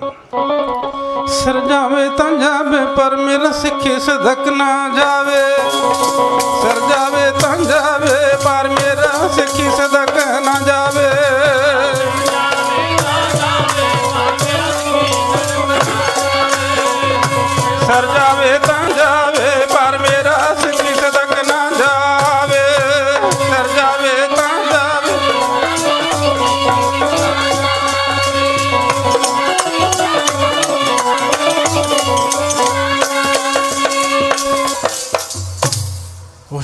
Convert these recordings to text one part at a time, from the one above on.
ਸਿਰ ਜਾਵੇ ਤਾਂ ਜਾਵੇ, ਪਰ ਮੇਰਾ ਸਿੱਖੀ ਸਦਕ ਨਾ ਜਾਵੇ। ਸਿਰ ਜਾਵੇ ਤਾਂ ਜਾਵੇ, ਪਰ ਮੇਰਾ ਸਿੱਖੀ ਸਦਕ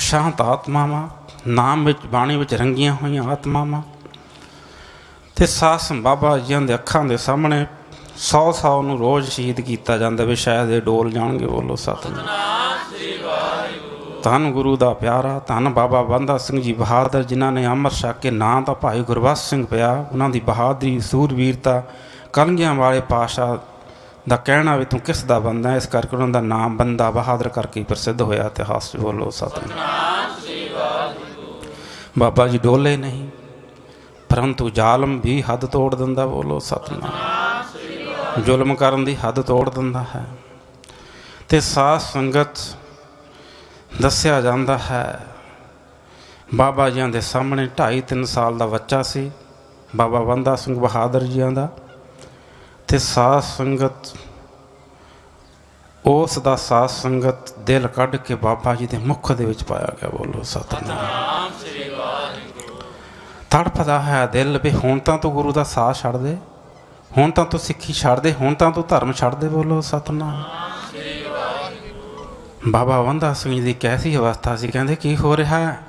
ਸ਼ਾਂਤ ਆਤਮਾਵਾਂ, ਨਾਮ ਵਿੱਚ, ਬਾਣੀ ਵਿੱਚ ਰੰਗੀਆਂ ਹੋਈਆਂ ਆਤਮਾਵਾਂ। ਤੇ ਸਾਸ ਬਾਬਾ ਜੀਆਂ ਦੇ ਅੱਖਾਂ ਦੇ ਸਾਹਮਣੇ 100 100 ਨੂੰ ਰੋਜ਼ ਸ਼ਹੀਦ ਕੀਤਾ ਜਾਂਦਾ ਵੀ, ਸ਼ਾਇਦ ਇਹ ਡੋਲ ਜਾਣਗੇ, ਬੋਲੋ ਸਤਨਾਮ। ਧੰਨ ਗੁਰੂ ਦਾ ਪਿਆਰਾ, ਧੰਨ ਬਾਬਾ ਬੰਦਾ ਸਿੰਘ ਜੀ ਬਹਾਦਰ, ਜਿਨ੍ਹਾਂ ਨੇ ਅੰਮ੍ਰਿਤ ਛਕ ਕੇ ਨਾਂ ਤਾਂ ਭਾਈ ਗੁਰਬਖਸ਼ ਸਿੰਘ ਪਿਆ, ਉਹਨਾਂ ਦੀ ਬਹਾਦਰੀ ਸੂਰਵੀਰਤਾ ਕਲਗੀਆਂ ਵਾਲੇ ਪਾਸ਼ਾ ਦਾ ਕਹਿਣਾ ਵੀ ਤੂੰ ਕਿਸ ਦਾ ਬੰਦਾ ਹੈ? ਇਸ ਕਰਕੇ ਉਹਨਾਂ ਦਾ ਨਾਮ ਬੰਦਾ ਬਹਾਦਰ ਕਰਕੇ ਪ੍ਰਸਿੱਧ ਹੋਇਆ ਇਤਿਹਾਸ 'ਚ ਬੋਲੋ ਸਤਨਾਮ ਬਾਬਾ ਜੀ ਡੋਲੇ ਨਹੀਂ, ਪਰੰਤੂ ਜ਼ਾਲਮ ਵੀ ਹੱਦ ਤੋੜ ਦਿੰਦਾ, ਬੋਲੋ ਸਤਨਾਮ ਜ਼ੁਲਮ ਕਰਨ ਦੀ ਹੱਦ ਤੋੜ ਦਿੰਦਾ ਹੈ। ਤੇ ਸਾਧ ਸੰਗਤ ਦੱਸਿਆ ਜਾਂਦਾ ਹੈ, ਬਾਬਾ ਜੀਆਂ ਦੇ ਸਾਹਮਣੇ 2.5 3 ਸਾਲ ਦਾ ਬੱਚਾ ਸੀ। ਬਾਬਾ ਬੰਦਾ ਸਿੰਘ ਬਹਾਦਰ ਜੀਆਂ ਦਾ ਤੇ ਸਾਧ ਸੰਗਤ, ਉਸ ਦਾ ਸਾਧ ਸੰਗਤ ਦਿਲ ਕੱਢ ਕੇ ਬਾਬਾ ਜੀ ਦੇ ਮੁਖ ਦੇ ਵਿੱਚ ਪਾਇਆ ਗਿਆ, ਬੋਲੋ ਸਤਨਾਮ। ਤੜਫਦਾ ਹੈ ਦਿਲ ਵੀ, ਹੁਣ ਤਾਂ ਤੂੰ ਗੁਰੂ ਦਾ ਸਾਥ ਛੱਡ ਦੇ, ਹੁਣ ਤਾਂ ਤੂੰ ਸਿੱਖੀ ਛੱਡ ਦੇ, ਹੁਣ ਤਾਂ ਤੂੰ ਧਰਮ ਛੱਡ ਦੇ, ਬੋਲੋ ਸਤਨਾਮ। ਬਾਬਾ ਵੰਦਾ ਸਿੰਘ ਜੀ ਦੀ ਕੈਸੀ ਅਵਸਥਾ ਸੀ, ਕਹਿੰਦੇ ਕੀ ਹੋ ਰਿਹਾ ਹੈ?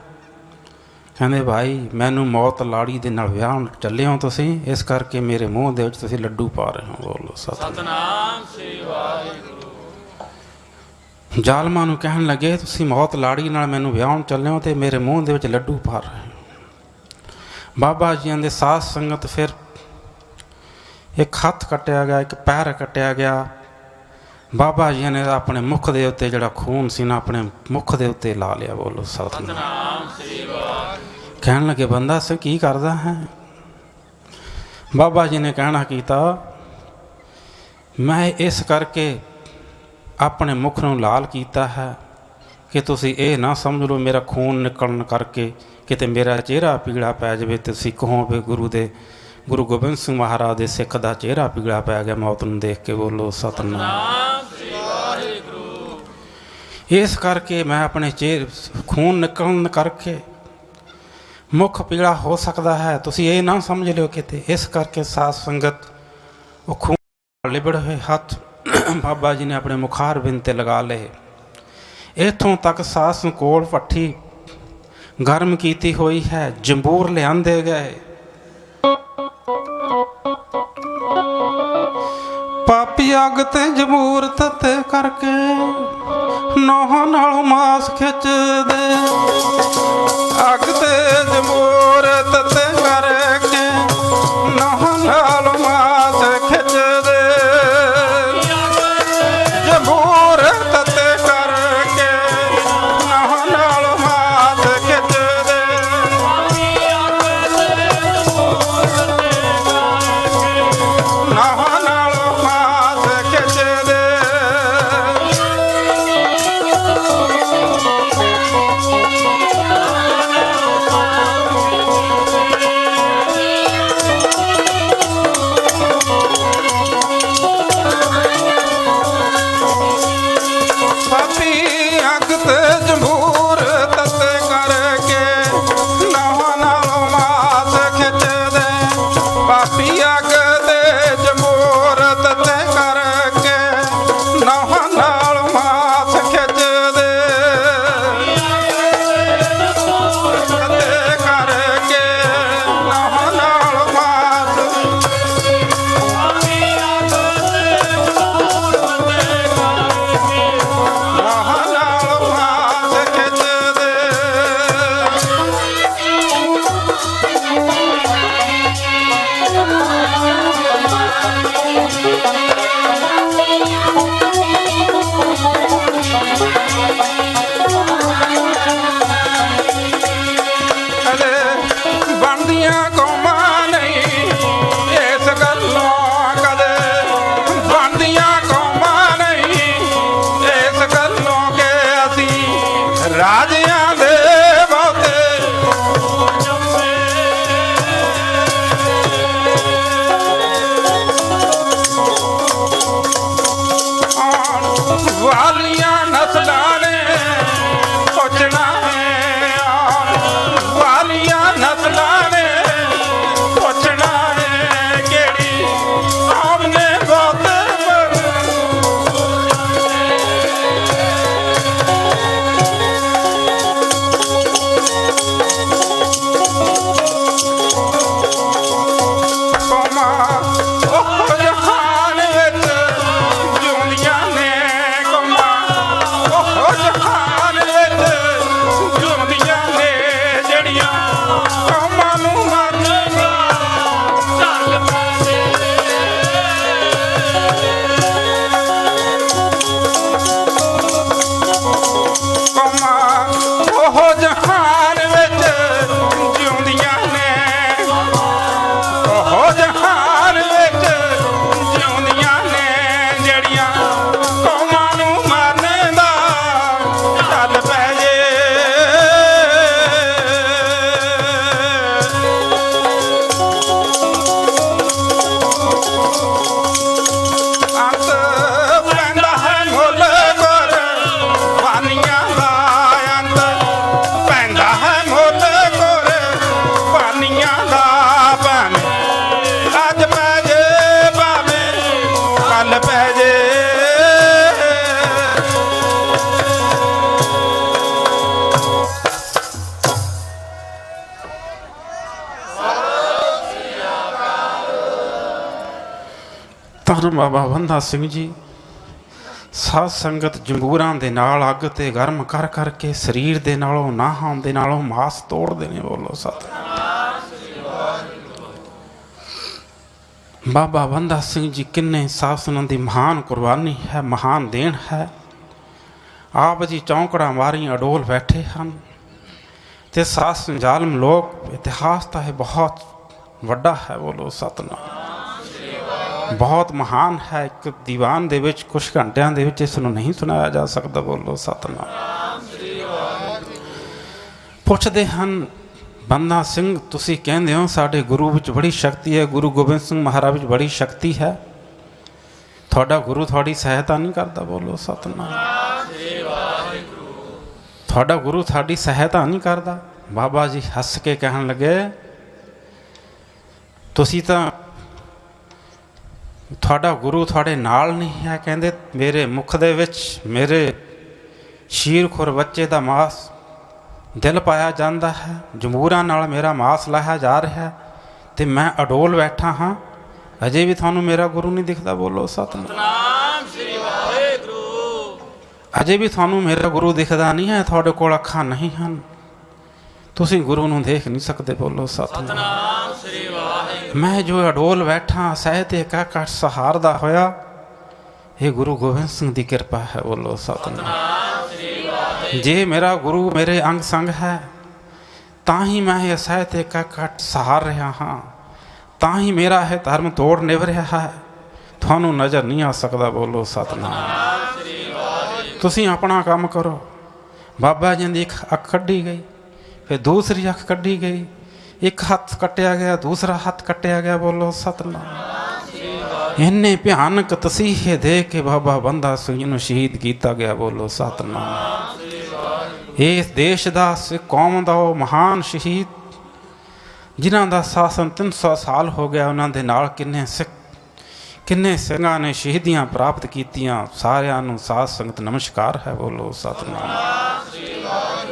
ਕਹਿੰਦੇ ਭਾਈ ਮੈਨੂੰ ਮੌਤ ਲਾੜੀ ਦੇ ਨਾਲ ਵਿਆਹ ਚੱਲੇ ਹੋ ਤੁਸੀਂ ਇਸ ਕਰਕੇ ਮੇਰੇ ਮੂੰਹ ਦੇ ਵਿੱਚ ਤੁਸੀਂ ਲੱਡੂ ਪਾ ਰਹੇ ਹੋ ਬੋਲੋ ਸਤਨਾਮ ਸ੍ਰੀ ਵਾਹਿਗੁਰੂ। ਜ਼ਾਲਮਾਂ ਨੂੰ ਕਹਿਣ ਲੱਗੇ ਤੁਸੀਂ ਮੌਤ ਲਾੜੀ ਨਾਲ ਮੈਨੂੰ ਵਿਆਹਣ ਚੱਲੇ ਹੋ ਤੇ ਮੇਰੇ ਮੂੰਹ ਦੇ ਵਿੱਚ ਲੱਡੂ ਪਾ ਰਹੇ ਹੋ। ਬਾਬਾ ਜੀਆਂ ਦੇ ਸਾਧ ਸੰਗਤ ਫਿਰ ਇੱਕ ਹੱਥ ਕੱਟਿਆ ਗਿਆ ਇੱਕ ਪੈਰ ਕੱਟਿਆ ਗਿਆ ਬਾਬਾ ਜੀ ਨੇ ਆਪਣੇ ਮੁਖ ਦੇ ਉੱਤੇ ਜਿਹੜਾ ਖੂਨ ਸੀ ਨਾ ਆਪਣੇ ਮੁਖ ਦੇ ਉੱਤੇ ਲਾ ਲਿਆ, ਬੋਲੋ ਸਤਨਾਮ। ਸ੍ਰੀ ਵਾਹਿਗੁਰੂ ਕਹਿਣ ਲੱਗੇ, ਬੰਦਾ ਸੇ, ਕੀ ਕਰਦਾ ਹੈ? ਬਾਬਾ ਜੀ ਨੇ ਕਹਿਣਾ ਕੀਤਾ, ਮੈਂ ਇਸ ਕਰਕੇ ਆਪਣੇ ਮੁਖ ਨੂੰ ਲਾਲ ਕੀਤਾ ਹੈ ਕਿ ਤੁਸੀਂ ਇਹ ਨਾ ਸਮਝ ਲਓ ਮੇਰਾ ਖੂਨ ਨਿਕਲਣ ਕਰਕੇ ਕਿਤੇ ਮੇਰਾ ਚਿਹਰਾ ਪੀਲਾ ਪੈ ਜਾਵੇ ਤੇ ਤੁਸੀਂ ਕਹੋ ਵੀ ਗੁਰੂ ਦੇ, ਗੁਰੂ ਗੋਬਿੰਦ ਸਿੰਘ ਮਹਾਰਾਜ ਦੇ ਸਿੱਖ ਦਾ ਚਿਹਰਾ ਪੀਲਾ ਪੈ ਗਿਆ ਮੌਤ ਨੂੰ ਦੇਖ ਕੇ, ਬੋਲੋ ਸਤਨਾਮ। ਇਸ ਕਰਕੇ ਮੈਂ ਆਪਣੇ ਚਿਹਰੇ, ਖੂਨ ਨਿਕਲਣ ਕਰਕੇ ਮੁਖ ਪੀੜਾ ਹੋ ਸਕਦਾ ਹੈ। ਤੁਸੀਂ ਇਹ ਨਾ ਸਮਝ ਲਿਓ ਕਿਤੇ। ਇਸ ਕਰਕੇ ਸਾਧ ਸੰਗਤ, ਉਹ ਖੂਨ ਨਾਲ ਲਿਬੜ ਹੋਏ ਹੱਥ ਬਾਬਾ ਜੀ ਨੇ ਆਪਣੇ ਮੁਖਾਰ ਬਿੰਦ ਤੇ ਲਗਾ ਲਏ। ਇਥੋਂ ਤੱਕ ਸਾਸ ਨੂੰ ਕੋਲ ਪੱਠੀ ਗਰਮ ਕੀਤੀ ਹੋਈ ਹੈ। ਜੰਬੂਰ ਲਿਆਂਦੇ ਗਏ। ਪਾਪੀ ਅੱਗ ਤੇ ਜਮੂਰ ਤਤੇ ਕਰਕੇ ਨੋਹਾਂ ਨਾਲ ਮਾਸ ਖਿੱਚਦੇ ਅੱਗ ਤੇ ਜਮੋਰ ਤਤੇ ਫਲ ਪੈ ਜੇ। ਧੰਨ ਬਾਬਾ ਬੰਦਾ ਸਿੰਘ ਜੀ। ਸਾਧ ਸੰਗਤ ਜੰਗੂਰਾਂ ਦੇ ਨਾਲ ਅੱਗ ਤੇ ਗਰਮ ਕਰ ਕਰਕੇ ਸਰੀਰ ਦੇ ਨਾਲੋਂ ਨਾਹਾਂ ਦੇ ਨਾਲੋਂ ਮਾਸ ਤੋੜਦੇ ਨੇ ਬੋਲੋ ਸਤਿ। ਬਾਬਾ ਬੰਦਾ ਸਿੰਘ ਜੀ ਕਿੰਨੇ ਸਾਧ ਦੀ ਮਹਾਨ ਕੁਰਬਾਨੀ ਹੈ, ਮਹਾਨ ਦੇਣ ਹੈ। ਆਪ ਜੀ ਚੌਂਕੜਾ ਮਾਰੀ ਅਡੋਲ ਬੈਠੇ ਹਨ। ਤੇ ਸਾਧ ਜ਼ਾਲਮ ਲੋਕ, ਇਤਿਹਾਸ ਤਾਂ ਹੈ ਬਹੁਤ ਵੱਡਾ ਹੈ, ਬੋਲੋ ਸਤਨਾਮ। ਬਹੁਤ ਮਹਾਨ ਹੈ, ਇੱਕ ਦੀਵਾਨ ਦੇ ਵਿੱਚ ਕੁਝ ਘੰਟਿਆਂ ਦੇ ਵਿੱਚ ਇਸ ਨੂੰ ਨਹੀਂ ਸੁਣਾਇਆ ਜਾ ਸਕਦਾ, ਬੋਲੋ ਸਤਨਾਮ। ਪੁੱਛਦੇ ਹਨ ਬੰਦਾ ਸਿੰਘ, ਤੁਸੀਂ ਕਹਿੰਦੇ ਹੋ ਸਾਡੇ ਗੁਰੂ ਵਿੱਚ ਬੜੀ ਸ਼ਕਤੀ ਹੈ, ਗੁਰੂ ਗੋਬਿੰਦ ਸਿੰਘ ਮਹਾਰਾਜ ਵਿੱਚ ਬੜੀ ਸ਼ਕਤੀ ਹੈ। ਤੁਹਾਡਾ ਗੁਰੂ ਤੁਹਾਡੀ ਸਹਾਇਤਾ ਨਹੀਂ ਕਰਦਾ, ਬੋਲੋ ਸਤਨਾਮ। ਤੁਹਾਡਾ ਗੁਰੂ ਤੁਹਾਡੀ ਸਹਾਇਤਾ ਨਹੀਂ ਕਰਦਾ। ਬਾਬਾ ਜੀ ਹੱਸ ਕੇ ਕਹਿਣ ਲੱਗੇ, ਤੁਸੀਂ ਤਾਂ ਤੁਹਾਡਾ ਗੁਰੂ ਤੁਹਾਡੇ ਨਾਲ ਨਹੀਂ ਹੈ। ਕਹਿੰਦੇ, ਮੇਰੇ ਮੁਖ ਦੇ ਵਿੱਚ ਮੇਰੇ ਸ਼ੀਰ ਖੁਰ ਬੱਚੇ ਦਾ ਮਾਸ ਦਿਲ ਪਾਇਆ ਜਾਂਦਾ ਹੈ ਜਮੂਰਾਂ ਨਾਲ ਮੇਰਾ ਮਾਸ ਲਾਇਆ ਜਾ ਰਿਹਾ ਹੈ ਤੇ ਮੈਂ ਅਡੋਲ ਬੈਠਾ ਹਾਂ। ਅਜੇ ਵੀ ਤੁਹਾਨੂੰ ਮੇਰਾ ਗੁਰੂ ਨਹੀਂ ਦਿਖਦਾ ਬੋਲੋ ਸਤਨਾਮ। ਨਾਮ ਸ੍ਰੀ ਵਾਹਿਗੁਰੂ। ਅਜੇ ਵੀ ਤੁਹਾਨੂੰ ਮੇਰਾ ਗੁਰੂ ਦਿਖਦਾ ਨਹੀਂ ਹੈ ਤੁਹਾਡੇ ਕੋਲ ਅੱਖਾਂ ਨਹੀਂ ਹਨ। ਤੁਸੀਂ ਗੁਰੂ ਨੂੰ ਦੇਖ ਨਹੀਂ ਸਕਦੇ ਬੋਲੋ ਸਤਨਾਮ। ਨਾਮ ਸ੍ਰੀ ਵਾਹਿਗੁਰੂ। ਮੈਂ ਜੋ ਅਡੋਲ ਬੈਠਾ ਸਹਿਤ ਏਕਾ ਕਟ ਸਹਾਰਦਾ ਹੋਇਆ ਇਹ ਗੁਰੂ ਗੋਬਿੰਦ ਸਿੰਘ ਦੀ ਕਿਰਪਾ ਹੈ ਬੋਲੋ ਸਤਨਾਮ ਜੇ ਮੇਰਾ ਗੁਰੂ ਮੇਰੇ ਅੰਗ ਸੰਗ ਹੈ ਤਾਂ ਹੀ ਮੈਂ ਇਹ ਸਹਿਤ ਏਕਾ ਕਟ ਸਹਾਰ ਰਿਹਾ ਹਾਂ। ਤਾਂ ਹੀ ਮੇਰਾ ਇਹ ਧਰਮ ਤੋੜ ਨਿਭ ਰਿਹਾ ਹੈ। ਤੁਹਾਨੂੰ ਨਜ਼ਰ ਨਹੀਂ ਆ ਸਕਦਾ, ਬੋਲੋ ਸਤਨਾਮ। ਤੁਸੀਂ ਆਪਣਾ ਕੰਮ ਕਰੋ। ਬਾਬਾ ਜੀ ਦੀ ਇੱਕ ਅੱਖ ਕੱਢੀ ਗਈ, ਫਿਰ ਦੂਸਰੀ ਅੱਖ ਕੱਢੀ ਗਈ। ਇੱਕ ਹੱਥ ਕੱਟਿਆ ਗਿਆ, ਦੂਸਰਾ ਹੱਥ ਕੱਟਿਆ ਗਿਆ, ਬੋਲੋ ਸਤਨਾਮ। ਇੰਨੇ ਭਿਆਨਕ ਤਸੀਹੇ ਦੇ ਕੇ ਬਾਬਾ ਬੰਦਾ ਸਿੰਘ ਨੂੰ ਸ਼ਹੀਦ ਕੀਤਾ ਗਿਆ, ਬੋਲੋ ਸਤਨਾਮ। ਇਸ ਦੇਸ਼ ਦਾ ਸਿੱਖ ਕੌਮ ਦਾ ਉਹ ਮਹਾਨ ਸ਼ਹੀਦ, ਜਿਨ੍ਹਾਂ ਦਾ ਸ਼ਾਸਨ 300 ਸਾਲ ਹੋ ਗਿਆ ਉਹਨਾਂ ਦੇ ਨਾਲ ਕਿੰਨੇ ਸਿੱਖ, ਕਿੰਨੇ ਸਿੰਘਾਂ ਨੇ ਸ਼ਹੀਦੀਆਂ ਪ੍ਰਾਪਤ ਕੀਤੀਆਂ, ਸਾਰਿਆਂ ਨੂੰ ਸਾਧ ਸੰਗਤ ਨਮਸਕਾਰ ਹੈ, ਬੋਲੋ ਸਤਨਾਮ।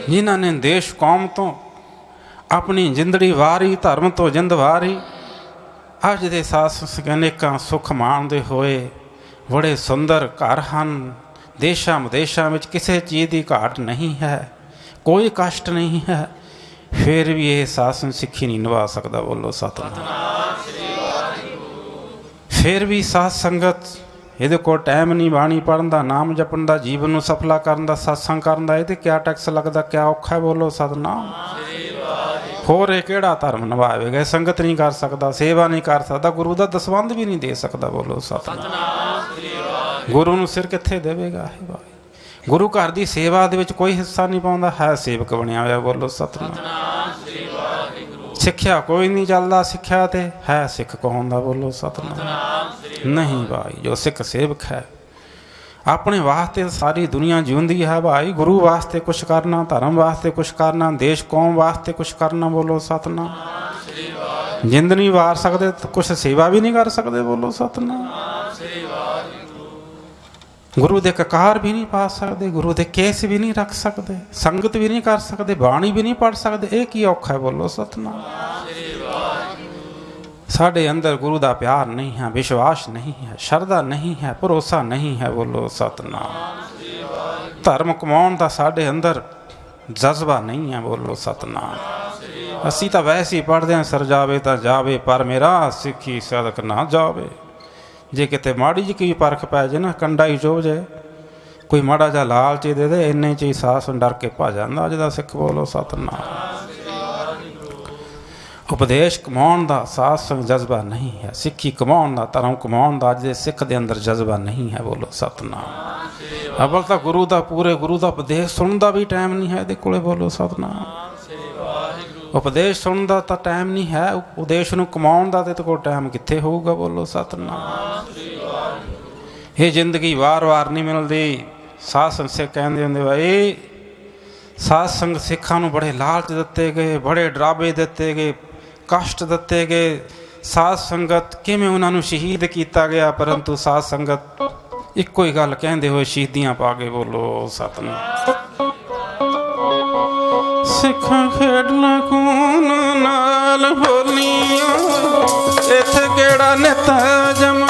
ਜਿਨ੍ਹਾਂ ਨੇ ਦੇਸ਼ ਕੌਮ ਤੋਂ ਆਪਣੀ ਜਿੰਦੜੀ ਵਾਰੀ, ਧਰਮ ਤੋਂ ਜਿੰਦ ਵਾਰੀ, ਅੱਜ ਦੇ ਸਾਧ ਸੰਗਤ ਅਨੇਕਾਂ ਸੁਖ ਮਾਣਦੇ ਹੋਏ ਬੜੇ ਸੁੰਦਰ ਘਰ ਹਨ। ਦੇਸ਼ਾਂ ਵਿਦੇਸ਼ਾਂ ਵਿੱਚ ਕਿਸੇ ਚੀਜ਼ ਦੀ ਘਾਟ ਨਹੀਂ ਹੈ। ਕੋਈ ਕਸ਼ਟ ਨਹੀਂ ਹੈ। ਫਿਰ ਵੀ ਇਹ ਸਾਧ ਸੰਗਤ ਸਿੱਖੀ ਨਹੀਂ ਨਿਭਾ ਸਕਦਾ। ਬੋਲੋ ਸਤਨਾਮ। ਫਿਰ ਵੀ ਸਾਧ ਸੰਗਤ, ਇਹਦੇ ਕੋਲ ਟਾਈਮ ਨਹੀਂ, ਬਾਣੀ ਪੜਨ ਦਾ, ਨਾਮ ਜਪਣ ਦਾ, ਜੀਵਨ ਨੂੰ ਸਫਲਾ ਕਰਨ ਦਾ satsang ਕਰਨ ਦਾ, ਇਹਦੇ ਕਿਆ ਟੈਕਸ ਲੱਗਦਾ, ਕਿਆ ਔਖਾ ਬੋਲੋ ਸਤਨਾਮ। ਹੋਰ ਇਹ ਕਿਹੜਾ ਧਰਮ ਨਿਭਾਵੇਗਾ? ਸੰਗਤ ਨਹੀਂ ਕਰ ਸਕਦਾ, ਸੇਵਾ ਨਹੀਂ ਕਰ ਸਕਦਾ, ਗੁਰੂ ਦਾ ਦਸਵੰਧ ਵੀ ਨਹੀਂ ਦੇ ਸਕਦਾ। ਬੋਲੋ ਸਤਨਾਮ। ਗੁਰੂ ਨੂੰ ਸਿਰ ਕਿੱਥੇ ਦੇਵੇਗਾ? ਇਹ ਭਾਈ। ਗੁਰੂ ਘਰ ਦੀ ਸੇਵਾ ਦੇ ਵਿੱਚ ਕੋਈ ਹਿੱਸਾ ਨਹੀਂ ਪਾਉਂਦਾ, ਹੈ ਸੇਵਕ ਬਣਿਆ ਹੋਇਆ, ਬੋਲੋ ਸਤਨਾਮ। ਸਿੱਖਿਆ ਕੋਈ ਨਹੀਂ ਚੱਲਦਾ ਸਿੱਖਿਆ ਤੇ, ਹੈ ਸਿੱਖ ਕੌਣ ਦਾ, ਬੋਲੋ ਸਤਨਾਮ। ਨਹੀਂ ਭਾਈ, ਜੋ ਸਿੱਖ ਸੇਵਕ ਹੈ, ਆਪਣੇ ਵਾਸਤੇ ਸਾਰੀ ਦੁਨੀਆ ਜਿਉਂਦੀ ਹੈ ਭਾਈ। ਗੁਰੂ ਵਾਸਤੇ ਕੁਝ ਕਰਨਾ, ਧਰਮ ਵਾਸਤੇ ਕੁਝ ਕਰਨਾ, ਦੇਸ਼ ਕੌਮ ਵਾਸਤੇ ਕੁਝ ਕਰਨਾ, ਬੋਲੋ ਸਤਨਾਮ। ਜਿੰਦ ਨਹੀਂ ਵਾਰ ਸਕਦੇ ਤਾਂ ਕੁਝ ਸੇਵਾ ਵੀ ਨਹੀਂ ਕਰ ਸਕਦੇ, ਬੋਲੋ ਸਤਨਾਮ। ਗੁਰੂ ਦੇ ਕਕਾਰ ਵੀ ਨਹੀਂ ਪਾ ਸਕਦੇ, ਗੁਰੂ ਦੇ ਕੇਸ ਵੀ ਨਹੀਂ ਰੱਖ ਸਕਦੇ, ਸੰਗਤ ਵੀ ਨਹੀਂ ਕਰ ਸਕਦੇ, ਬਾਣੀ ਵੀ ਨਹੀਂ ਪੜ ਸਕਦੇ, ਇਹ ਕੀ ਔਖਾ ਹੈ ਬੋਲੋ ਸਤਨਾਮ। ਸਾਡੇ ਅੰਦਰ ਗੁਰੂ ਦਾ ਪਿਆਰ ਨਹੀਂ ਹੈ, ਵਿਸ਼ਵਾਸ ਨਹੀਂ ਹੈ, ਸ਼ਰਧਾ ਨਹੀਂ ਹੈ, ਭਰੋਸਾ ਨਹੀਂ ਹੈ ਬੋਲੋ ਸਤਨਾਮ। ਧਰਮ ਕਮਾਉਣ ਦਾ ਸਾਡੇ ਅੰਦਰ ਜਜ਼ਬਾ ਨਹੀਂ ਹੈ ਬੋਲੋ ਸਤਨਾਮ। ਅਸੀਂ ਤਾਂ ਵੈਸੇ ਹੀ ਪੜਦੇ ਹਾਂ, ਸਰ ਜਾਵੇ ਤਾਂ ਜਾਵੇ, ਪਰ ਮੇਰਾ ਸਿੱਖੀ ਸਦਕ ਨਾ ਜਾਵੇ। ਜੇ ਕਿਤੇ ਮਾੜੀ ਜਿਹੀ ਕੀ ਪਰਖ ਪੈ ਜੇ ਨਾ, ਕੰਡਾ ਹੀ ਚੋਭ ਜੇ ਕੋਈ ਮਾੜਾ ਜਿਹਾ ਲਾਲਚ ਹੀ ਦੇ ਦੇ, ਇੰਨੇ ਚ ਹੀ ਸਾਸ ਡਰ ਕੇ ਭੱਜ ਜਾਂਦਾ। ਅੱਜ ਦਾ ਸਿੱਖ ਬੋਲੋ ਸਤਨਾਮ। ਉਪਦੇਸ਼ ਕਮਾਉਣ ਦਾ ਸਾਸ ਸੰਗ ਜਜ਼ਬਾ ਨਹੀਂ ਹੈ। ਸਿੱਖੀ ਕਮਾਉਣ ਦਾ, ਧਰਮ ਕਮਾਉਣ ਦਾ, ਅੱਜ ਦੇ ਸਿੱਖ ਦੇ ਅੰਦਰ ਜਜ਼ਬਾ ਨਹੀਂ ਹੈ। ਬੋਲੋ ਸਤਨਾਮ। ਅਵਲ ਤਾਂ ਗੁਰੂ ਦਾ, ਪੂਰੇ ਗੁਰੂ ਦਾ ਉਪਦੇਸ਼ ਸੁਣਨ ਦਾ ਵੀ ਟਾਈਮ ਨਹੀਂ ਹੈ। ਇਹਦੇ ਕੋਲੇ ਬੋਲੋ ਸਤਨਾਮ। ਉਪਦੇਸ਼ ਸੁਣਨ ਦਾ ਤਾਂ ਟਾਈਮ ਨਹੀਂ ਹੈ, ਉਪਦੇਸ਼ ਨੂੰ ਕਮਾਉਣ ਦਾ ਤੇ ਕੋਲ ਟਾਈਮ ਕਿੱਥੇ ਹੋਊਗਾ? ਬੋਲੋ ਸਤਨਾਮ। ਇਹ ਜ਼ਿੰਦਗੀ ਵਾਰ-ਵਾਰ ਨਹੀਂ ਮਿਲਦੀ। ਸਾਧ ਸੰਗਤ ਕਹਿੰਦੇ ਹੁੰਦੇ ਭਾਈ ਸਾਧ ਸੰਗ ਸਿੱਖਾਂ ਨੂੰ ਬੜੇ ਲਾਲਚ ਦਿੱਤੇ ਗਏ, ਬੜੇ ਡਰਾਵੇ ਦਿੱਤੇ ਗਏ, ਕਸ਼ਟ ਦਿੱਤੇ ਗਏ। ਸਾਧ ਸੰਗਤ ਕਿਵੇਂ ਉਹਨਾਂ ਨੂੰ ਸ਼ਹੀਦ ਕੀਤਾ ਗਿਆ? ਪਰੰਤੂ ਸਾਧ ਸੰਗਤ ਇੱਕੋ ਹੀ ਗੱਲ ਕਹਿੰਦੇ ਹੋਏ ਸ਼ਹੀਦੀਆਂ ਪਾ ਕੇ ਬੋਲੋ ਸਤਨਾਮ। ਸਿੱਖਾਂ ਖੇਡਣਾ ਖੂਨ ਨਾਲ ਹੋਲੀਆਂ ਇੱਥੇ ਕਿਹੜਾ ਨੇਤਾ ਜਮ